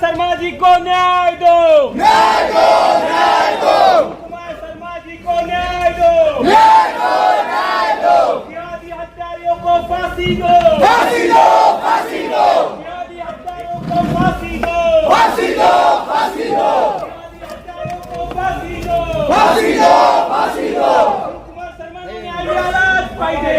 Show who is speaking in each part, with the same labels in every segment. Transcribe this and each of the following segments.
Speaker 1: शर्मा जी को न्याय दो न्याय दो न्याय दो कुमार शर्मा जी को न्याय दो न्याय दो न्याय दो जिहादी हत्यारियों को फांसी दो फांसी दो फांसी दो जिहादी हत्यारियों को फांसी दो फांसी दो फांसी दो जिहादी हत्यारियों को फांसी दो फांसी दो फांसी दो कुमार शर्मा न्याय मिळालाच पाहिजे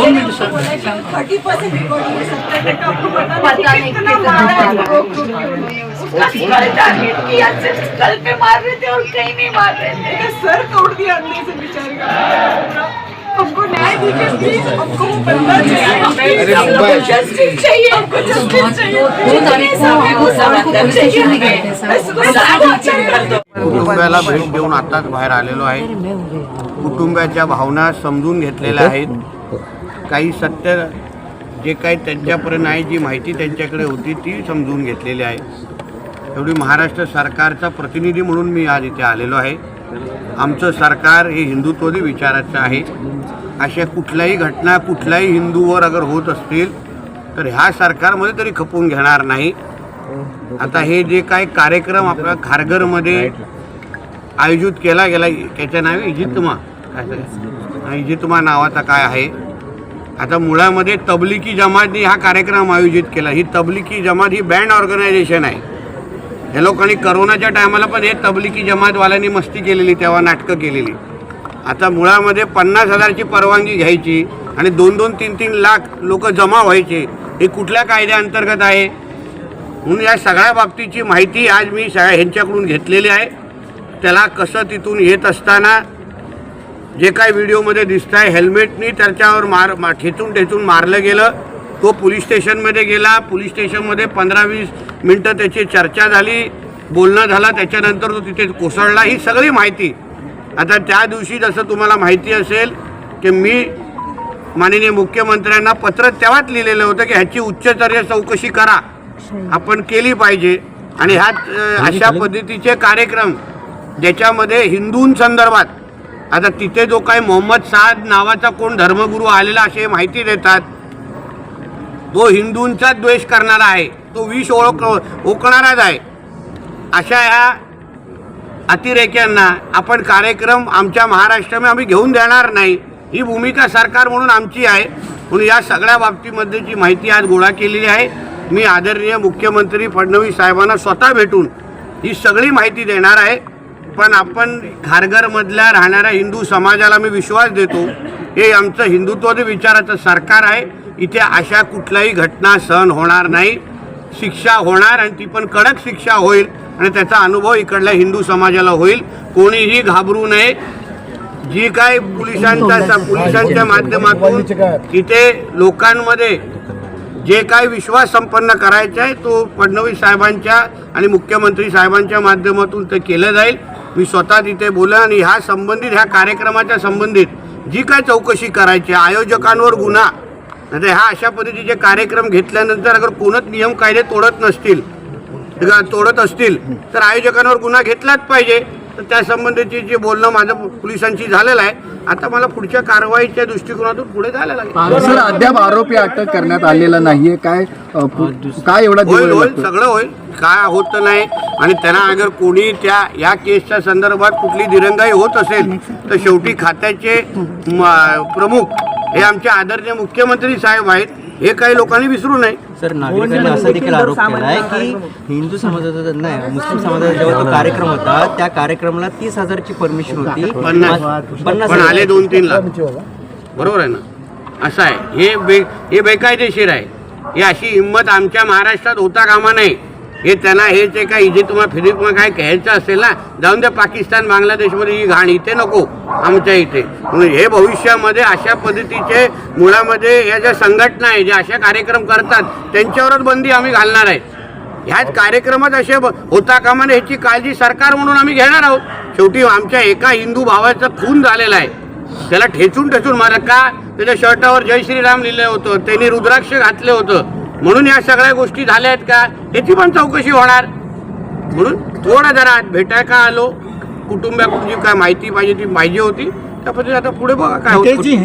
Speaker 2: थर्टी परसेंट रिकॉर्डिंग सत्तर टक्का आपको पता नहीं कितना मारा है उसका सिर टारगेट किया सिर्फ कल पे मार रहे थे और कहीं नहीं मार रहे थे सर तोड़ दिया अंदर से बेचारे का हमको न्याय दीजिए प्लीज हमको वो बंदा चाहिए हमको जस्टिस चाहिए हमको जस्टिस चाहिए दो तारीख को हमको पुलिस स्टेशन में गए थे सर
Speaker 3: कुटुंबाला भेट देऊन आताच बाहेर आलेलो आहे. कुटुंबाच्या भावना समजून घेतलेल्या आहेत. काही सत्य जे काही त्यांच्यापर्यंत आहे जी माहिती त्यांच्याकडे होती ती समजून घेतलेली आहे. एवढी महाराष्ट्र सरकारचा प्रतिनिधी म्हणून मी आज इथे आलेलो आहे. आमचं सरकार हे हिंदुत्वदी विचाराचं आहे. अशा कुठल्याही घटना कुठल्याही हिंदूवर अगर होत असतील तर ह्या सरकारमध्ये तरी खपवून घेणार नाही. आता हे जे काय कार्यक्रम आपला खारघरमध्ये आयोजित केला गेला त्याच्या नावे इजितमा काय इजितमा नावाचा काय आहे? आता मुळामध्ये तबलिकी जमातनी हा कार्यक्रम आयोजित केला. ही तबलिकी जमात ही बँड ऑर्गनायझेशन आहे. हे लोकांनी करोनाच्या टायमाला पण हे तबलिकी जमातवाल्यांनी मस्ती केलेली तेव्हा नाटकं केलेली. आता मुळामध्ये पन्नास हजारची परवानगी घ्यायची आणि दोन दोन तीन तीन लाख लोक जमा व्हायचे हे कुठल्या कायद्याअंतर्गत आहे? म्हणून या सगळ्या बाबतीची माहिती आज मी सगळ्या ह्यांच्याकडून घेतलेली आहे. त्याला कसं तिथून येत असताना जे काय व्हिडिओमध्ये दिसत आहे हेल्मेटनी त्याच्यावर मार मा ठेचून ठेचून मारलं गेलं. तो पोलीस स्टेशनमध्ये गेला. पोलीस स्टेशनमध्ये पंधरा वीस मिनटं त्याची चर्चा झाली. बोलणं झालं. त्याच्यानंतर तो तिथे कोसळला. ही सगळी माहिती. आता त्या दिवशी जसं तुम्हाला माहिती असेल की मी माननीय मुख्यमंत्र्यांना पत्र तेव्हाच लिहिलेलं होतं की ह्याची उच्चस्तरीय चौकशी करा. आपण केली पाहिजे. आणि ह्यात अ, अशा पद्धतीचे कार्यक्रम ज्याच्यामध्ये हिंदूंसंदर्भात आता तिथे जो काही मोहम्मद साद नावाचा कोण धर्मगुरू आलेला असे माहिती देतात तो हिंदूंचा द्वेष करणारा आहे तो विष ओळख ओकणाराच आहे. अशा ह्या अतिरेक्यांना आपण कार्यक्रम आमच्या महाराष्ट्रामध्ये आम्ही घेऊन देणार नाही. ही भूमिका सरकार म्हणून आमची आहे. म्हणून या सगळ्या बाबतीमध्ये जी माहिती आज गोळा केलेली आहे मी आदरणीय मुख्यमंत्री फडणवीस साहेबांना स्वतः भेटून ही सगळी माहिती देणार आहे. पण आपण खारघरमधल्या राहणाऱ्या हिंदू समाजाला मी विश्वास देतो हे आमचं हिंदुत्वादी विचाराचं सरकार आहे. इथे अशा कुठल्याही घटना सहन होणार नाही. शिक्षा होणार आणि ती पण कडक शिक्षा होईल आणि त्याचा अनुभव इकडल्या हिंदू समाजाला होईल. कोणीही घाबरू नये. जी काय पोलिसांच्या पोलिसांच्या माध्यमातून इथे लोकांमध्ये जे काय विश्वास संपन्न करायचा आहे तो फडणवीस साहेबांच्या आणि मुख्यमंत्री साहेबांच्या माध्यमातून ते केलं जाईल. मी स्वतः तिथे बोला आणि ह्या संबंधित ह्या कार्यक्रमाच्या संबंधित जी काय चौकशी करायची आहे, आयोजकांवर गुन्हा नाही ह्या अशा पद्धतीचे कार्यक्रम घेतल्यानंतर अगर कोणच नियम कायदे तोडत नसतील का तोडत असतील तर आयोजकांवर गुन्हा घेतलाच पाहिजे. तर त्या संबंधीची जे बोलणं माझं पोलिसांशी झालेलं आहे आता मला पुढच्या कारवाईच्या दृष्टिकोनातून पुढे जायला लागेल.
Speaker 4: सर अद्याप आरोपी अटक करण्यात आलेला नाहीये. काय काय एवढा
Speaker 3: होईल
Speaker 4: दिवस
Speaker 3: होईल? सगळं होईल. काय होत नाही आणि त्यांना अगर कोणी त्या या केसच्या संदर्भात कुठली दिरंगाई होत असेल तर शेवटी खात्याचे प्रमुख हे आमचे आदरणीय मुख्यमंत्री साहेब आहेत हे काही लोकांनी विसरू नये.
Speaker 5: सर नागरिकांनी असा देखील आरोप केलाय की हिंदू समाजाचा नाही मुस्लिम समाजाचा जेव्हा तो कार्यक्रम होता. त्या कार्यक्रमाला तीस हजारची परमिशन होती.
Speaker 3: पन्नास.
Speaker 5: पन्नास
Speaker 3: पण आले. दोन तीन लाख. बरोबर आहे ना? असं आहे. हे बे हे बेकायदेशीर आहे. ही अशी हिंमत आमच्या महाराष्ट्रात होता कामा नये. हे त्यांना हे जे काय इथे तुम्हाला फिलिपમાં काय घ्यायचं असेल ना जाऊन द्या पाकिस्तान बांगलादेशमध्ये ही घाण इथे नको आमच्या इथे. हे भविष्यामध्ये अशा पद्धतीचे मुळामध्ये या ज्या संघटना आहे ज्या अशा कार्यक्रम करतात त्यांच्यावरच बंदी आम्ही घालणार आहे. ह्याच कार्यक्रमात असे होता कामा नये ह्याची काळजी सरकार म्हणून आम्ही घेणार आहोत. शेवटी आमच्या एका हिंदू भावाचा खून झालेला आहे. त्याला ठेचून ठेचून मारा. का? त्याच्या शर्टावर जय श्रीराम लिहिलं होतं. त्यांनी रुद्राक्ष घातलं होतं. म्हणून या सगळ्या गोष्टी झाल्या आहेत का? याची पण चौकशी होणार. म्हणून थोडा जरा भेटाय का आलो? कुटुंबाकडून जी काय माहिती पाहिजे ती पाहिजे होती. त्या पद्धतीने आता पुढे बघा काय